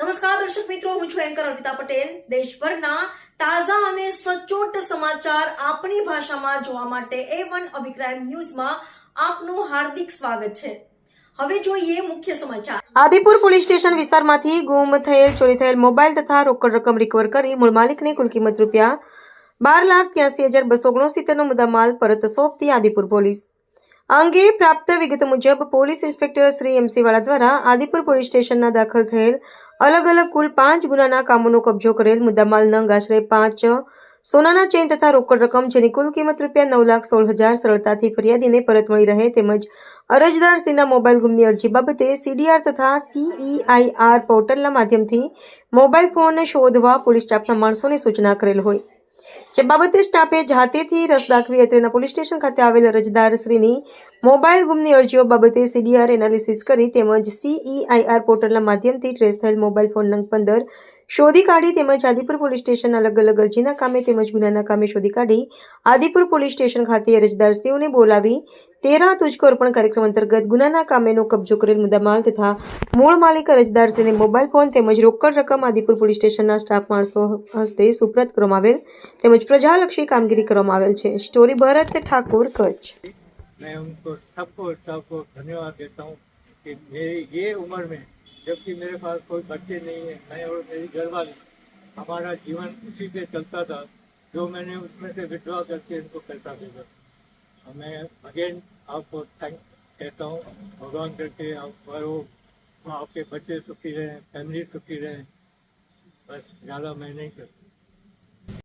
નમસ્કાર, દર્શક મિત્રો, હું છું એન્કર અર્પિતા પટેલ. દેશભરના તાજા અને સચોટ સમાચાર આપણી ભાષામાં જોવા માટે એ વન અભિપ્રાય ન્યૂઝમાં આપનું હાર્દિક સ્વાગત છે. હવે જોઈએ મુખ્ય સમાચાર. આદિપુર પોલીસ સ્ટેશન વિસ્તારમાંથી ગુમ થયેલ, ચોરી થયેલ મોબાઈલ તથા રોકડ રકમ રિકવર કરી મૂળ માલિકને કુલ કિંમત રૂપિયા બાર લાખ ત્યાસી હજાર બસો ઓગણસિત્તેરનો મુદ્દામાલ પરત સોંપતી આદિપુર પોલીસ. આ અંગે પ્રાપ્ત વિગત મુજબ પોલીસ ઇન્સ્પેક્ટર શ્રી એમસી વાળા દ્વારા આદિપુર પોલીસ સ્ટેશનના દાખલ થયેલ અલગ અલગ કુલ પાંચ ગુનાના કામોનો કબજો કરેલ મુદ્દામાલ નંગ આશરે પાંચ સોનાના ચેન તથા રોકડ રકમ જેની કુલ કિંમત રૂપિયા નવ લાખ સોળ હજાર સરળતાથી ફરિયાદીને પરત મળી રહે તેમજ અરજદાર શ્રીના મોબાઈલ ગુમની અરજી બાબતે સીડીઆર તથા સીઈઆઈઆર પોર્ટલના માધ્યમથી મોબાઈલ ફોન શોધવા પોલીસ સ્ટાફના માણસોને સૂચના કરેલ હોય. જે બાબતે સ્ટાફે જાતેથી રસ દાખવી અત્રેના પોલીસ સ્ટેશન ખાતે આવેલ અરજદારશ્રીની મોબાઈલ ગુમની અરજીઓ બાબતે સીડીઆર એનાલિસિસ કરી તેમજ સીઈઆઈઆર પોર્ટલના માધ્યમથી ટ્રેસ થયેલ મોબાઈલ ફોન નંગ પંદર શોધી કાઢી તેમજ આદિપુર પોલીસ સ્ટેશન અલગ અલગ અરજીના કામે તેમજ ગુનાના કામે શોધી કાઢી આદિપુર પોલીસ સ્ટેશન ખાતે અરજદારશ્રીઓને બોલાવી તેરા તુજકો અર્પણ કાર્યક્રમ અંતર્ગત ગુનાના કામેનો કબજો કરેલ મુદ્દામાલ તથા મૂળ માલિક અરજદારશ્રીને મોબાઈલ ફોન તેમજ રોકડ રકમ આદિપુર પોલીસ સ્ટેશનના સ્ટાફ માણસો હસ્તે સુપ્રત કરવામાં આવેલ તેમજ પ્રજાલક્ષી કામગીરી કરવામાં આવેલ છે સ્ટોરી ભરત ઠાકોર કચ્છ मैं उनको सबको स्टाफ को धन्यवाद देता हूँ कि मेरी ये उम्र में जबकि मेरे पास कोई बच्चे नहीं है, मैं और मेरी घरवाली। हमारा जीवन उसी पे चलता था, जो मैंने उसमें से विड्रॉ करके इनको पैसा भेजा। मैं अगेन आपको थैंक कहता हूँ, भगवान करके आप करो आपके बच्चे सुखी रहें फैमिली सुखी रहें। बस ज़्यादा मैं नहीं करता।